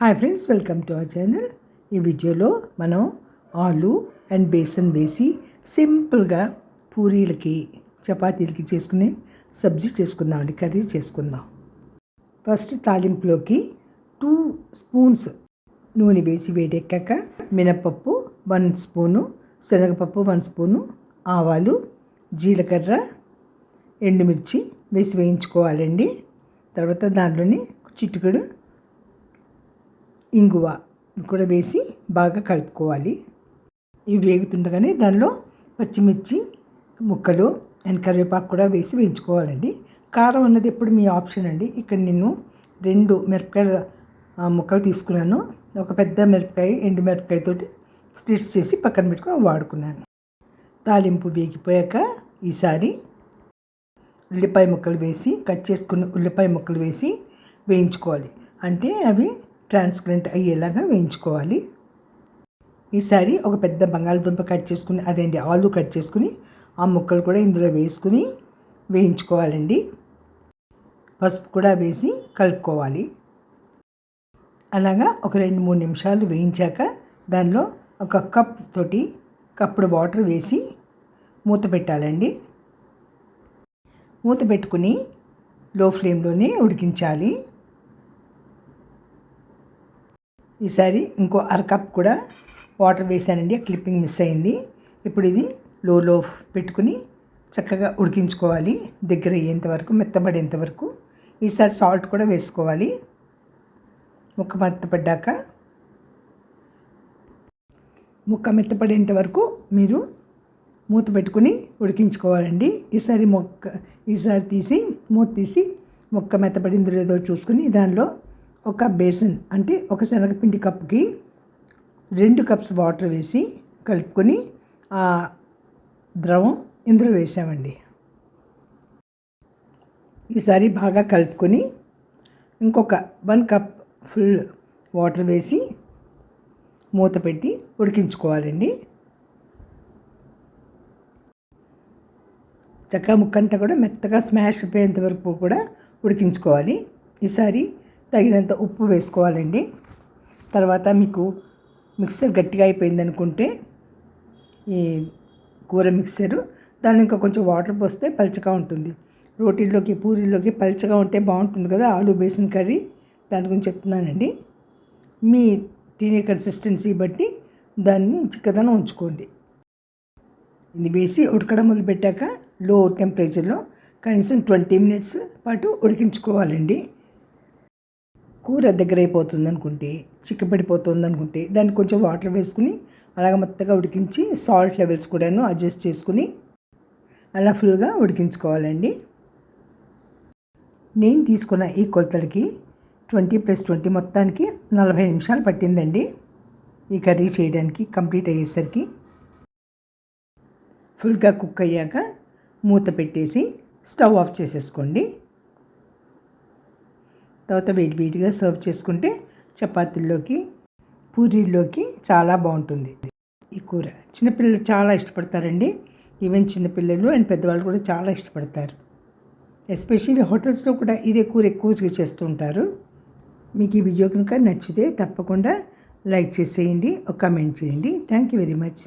Hi friends welcome to our channel ఈ వీడియోలో మనం ఆలు అండ్ బేసన్ వేసి సింపుల్గా పూరీలకి చపాతీలకి చేసుకునే సబ్జీ చేసుకుందామండి కర్రీ చేసుకుందాం. ఫస్ట్ తాలింపులోకి టూ స్పూన్స్ నూనె వేసి వేడెక్కాక మినపప్పు వన్ స్పూను శనగపప్పు వన్ స్పూను ఆవాలు జీలకర్ర ఎండుమిర్చి వేసి వేయించుకోవాలండి. తర్వాత దాంట్లోని చిటికెడు ఇంగువ కూడా వేసి బాగా కలుపుకోవాలి. ఇవి వేగుతుండగానే దానిలో పచ్చిమిర్చి ముక్కలు అండ్ కరివేపాకు కూడా వేసి వేయించుకోవాలండి. కారం అన్నది ఎప్పుడు మీ ఆప్షన్ అండి. ఇక్కడ నేను రెండు మిరపకాయల ముక్కలు తీసుకున్నాను. ఒక పెద్ద మిరపకాయ ఎండు మిరపకాయతోటి స్టిట్స్ చేసి పక్కన పెట్టుకొని వాడుకున్నాను. తాలింపు వేగిపోయాక ఈసారి ఉల్లిపాయ ముక్కలు వేసి కట్ చేసుకున్న ఉల్లిపాయ ముక్కలు వేసి వేయించుకోవాలి. అంటే అవి ట్రాన్స్పరెంట్ అయ్యేలాగా వేయించుకోవాలి. ఈసారి ఒక పెద్ద బంగాళదుంప కట్ చేసుకుని అదేంటి ఆలు కట్ చేసుకుని ఆ ముక్కలు కూడా ఇందులో వేసుకుని వేయించుకోవాలండి. పసుపు కూడా వేసి కలుపుకోవాలి. అలాగా ఒక రెండు మూడు నిమిషాలు వేయించాక దానిలో ఒక కప్ తోటి కప్పుడు వాటర్ వేసి మూత పెట్టాలండి. మూత పెట్టుకుని లో ఫ్లేమ్లోనే ఉడికించాలి. ఈసారి ఇంకో అరకప్ కూడా వాటర్ వేసానండి. క్లిప్పింగ్ మిస్ అయింది. ఇప్పుడు ఇది లోలో పెట్టుకుని చక్కగా ఉడికించుకోవాలి. దగ్గర అయ్యేంత వరకు మెత్తబడేంత వరకు. ఈసారి సాల్ట్ కూడా వేసుకోవాలి. ముక్క మెత్తపడ్డాక. ముక్క మెత్తపడేంత వరకు మీరు మూత పెట్టుకుని ఉడికించుకోవాలండి. ఈసారి మొక్క ఈసారి తీసి మూత తీసి మొక్క మెత్తపడిందో లేదో చూసుకుని దానిలో ఒక బేసన్ అంటే ఒక శనగపిండి కప్పుకి రెండు కప్స్ వాటర్ వేసి కలుపుకొని ఆ ద్రవం ఇందులో వేసామండి. ఈసారి బాగా కలుపుకొని ఇంకొక వన్ కప్ ఫుల్ వాటర్ వేసి మూత పెట్టి ఉడికించుకోవాలండి. చక్క ముక్కంతా కూడా మెత్తగా స్మాష్ అయిపోయేంత వరకు కూడా ఉడికించుకోవాలి. ఈసారి తగినంత ఉప్పు వేసుకోవాలండి. తర్వాత మీకు మిక్సర్ గట్టిగా అయిపోయింది అనుకుంటే ఈ కూర మిక్సరు దాని ఇంకా కొంచెం వాటర్ పోస్తే పలుచగా ఉంటుంది. రోటీల్లోకి పూరీల్లోకి పలుచగా ఉంటే బాగుంటుంది కదా ఆలు బేసిన్ కర్రీ దాని గురించి చెప్తున్నానండి. మీ తినే కన్సిస్టెన్సీ బట్టి దాన్ని చిక్కదనం ఉంచుకోండి. ఇది వేసి ఉడకడం మొదలుపెట్టాక లో టెంపరేచర్లో కనీసం ట్వంటీ మినిట్స్ పాటు ఉడికించుకోవాలండి. కూర దగ్గర అయిపోతుంది అనుకుంటే చిక్కపడిపోతుంది అనుకుంటే దాన్ని కొంచెం వాటర్ వేసుకుని అలాగ మొత్తగా ఉడికించి సాల్ట్ లెవెల్స్ కూడాను అడ్జస్ట్ చేసుకుని అలా ఫుల్గా ఉడికించుకోవాలండి. నేను తీసుకున్న ఈ కొలతలకి ట్వంటీ ప్లస్ ట్వంటీ మొత్తానికి నలభై నిమిషాలు పట్టిందండి. ఈ కర్రీ చేయడానికి కంప్లీట్ అయ్యేసరికి ఫుల్గా కుక్ అయ్యాక మూత పెట్టేసి స్టవ్ ఆఫ్ చేసేసుకోండి. తర్వాత వేడివేడిగా సర్వ్ చేసుకుంటే చపాతీల్లోకి పూరీల్లోకి చాలా బాగుంటుంది. ఈ కూర చిన్నపిల్లలు చాలా ఇష్టపడతారండి. ఈవెన్ చిన్నపిల్లలు అండ్ పెద్దవాళ్ళు కూడా చాలా ఇష్టపడతారు. ఎస్పెషల్లీ హోటల్స్లో కూడా ఇదే కూర ఎక్కువగా చేస్తూ ఉంటారు. మీకు ఈ వీడియో కనుక నచ్చితే తప్పకుండా లైక్ చేసేయండి ఒక కమెంట్ చేయండి. Thank you very much.